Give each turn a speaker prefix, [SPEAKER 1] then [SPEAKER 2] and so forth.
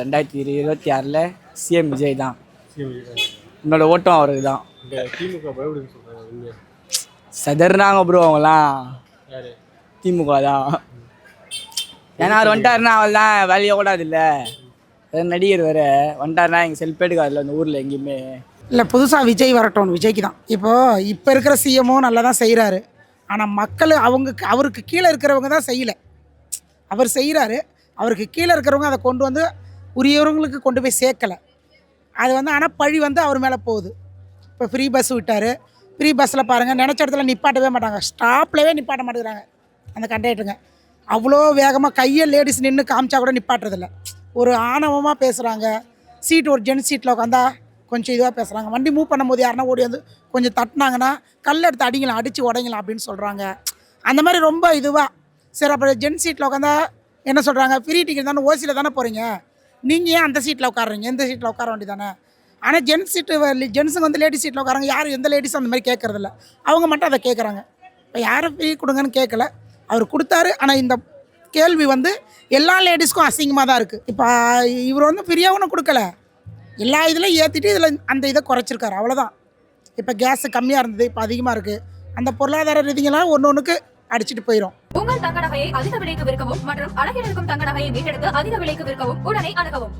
[SPEAKER 1] ரெண்டாயிரத்தி இருபத்தி ஆறில் சிஎம் விஜய் தான்.
[SPEAKER 2] சிஎம்
[SPEAKER 1] என்னோட ஓட்டம் அவருக்கு தான். செதறினாங்க ப்ரோ அவங்களாம்
[SPEAKER 2] யாரு?
[SPEAKER 1] திமுக தான். ஏன்னா அவர் வந்துட்டாருன்னா அவள் தான் வேலையை ஓடாது இல்லை நடிகர் வேற. வந்துட்டாருன்னா எங்கள் செல்பேட்டுக்காரில் அந்த ஊரில் எங்கேயுமே.
[SPEAKER 3] இல்லை புதுசாக விஜய் வரட்டும் விஜய்க்கு தான். இப்போது இப்போ இருக்கிற சிஎம்மும் நல்லா தான் செய்கிறாரு ஆனால் மக்கள் அவங்க அவருக்கு கீழே இருக்கிறவங்க தான் செய்யலை. அவர் செய்கிறாரு அவருக்கு கீழே இருக்கிறவங்க அதை கொண்டு வந்து உரியவங்களுக்கு கொண்டு போய் சேர்க்கலை. அது வந்து ஆனால் பழி வந்து அவர் மேலே போகுது. இப்போ ஃப்ரீ பஸ் விட்டார். ஃப்ரீ பஸ்ஸில் பாருங்கள் நினச்ச இடத்துல நிப்பாட்டவே மாட்டாங்க. ஸ்டாப்லவே நிப்பாட்ட மாட்டேங்கிறாங்க அந்த கண்டக்டருங்க அவ்வளோ வேகமாக கையை லேடிஸ் நின்று காமிச்சா கூட நிப்பாட்டுறதில்ல ஒரு ஆணவமாக பேசுகிறாங்க சீட் ஒரு ஜென்ஸ் சீட்டில் உட்காந்தா கொஞ்சம் இதுவாக பேசுகிறாங்க வண்டி மூவ் பண்ணும்போது யாருன்னா ஓடி வந்து கொஞ்சம் தட்டினாங்கன்னா கல் எடுத்து அடிங்கலாம் அடித்து உடைங்கலாம் அப்படின்னு சொல்கிறாங்க அந்த மாதிரி ரொம்ப இதுவாக சரி அப்புறம் ஜென்ஸ் சீட்டில் உட்காந்தா என்ன சொல்கிறாங்க ஃப்ரீ டிக்கெட் தானே ஓசியில் தானே போகிறீங்க நீங்கள் ஏன் அந்த சீட்டில் உட்காருறீங்க? எந்த சீட்டில் உட்கார வேண்டியதானே? ஆனால் ஜென்ஸ் சீட்டு ஜென்ஸுங்க வந்து லேடிஸ் சீட்டில் உட்காராங்க யாரும் எந்த லேடிஸும் அந்த மாதிரி கேட்குறதில்ல அவங்க மட்டும் அதை கேட்குறாங்க இப்போ யாரும் ஃப்ரீ கொடுங்கன்னு கேட்கல அவர் கொடுத்தாரு. ஆனால் இந்த கேள்வி வந்து எல்லா லேடிஸ்க்கும் அசிங்கமாக தான் இருக்குது இப்போ இவர் வந்து ஃப்ரீயாக கொடுக்கல. எல்லா இதுலையும் ஏற்றிட்டு இதில் அந்த இதை குறைச்சிருக்காரு. அவ்வளோதான் இப்போ கேஸு கம்மியாக இருந்தது. இப்போ அதிகமாக இருக்குது அந்த பொருளாதார ரீதிங்கெல்லாம் ஒன்று ஒன்றுக்கு அடிச்சிட்டு போயிடும்
[SPEAKER 4] உங்கள் தங்க நகையை அதிக விலைக்கு விற்கவும் மற்றும் அழகில் இருக்கும் தங்க நகையை மீட்டெடுத்து அதிக விலைக்கு விற்கவும் உடனே அணுகவும்.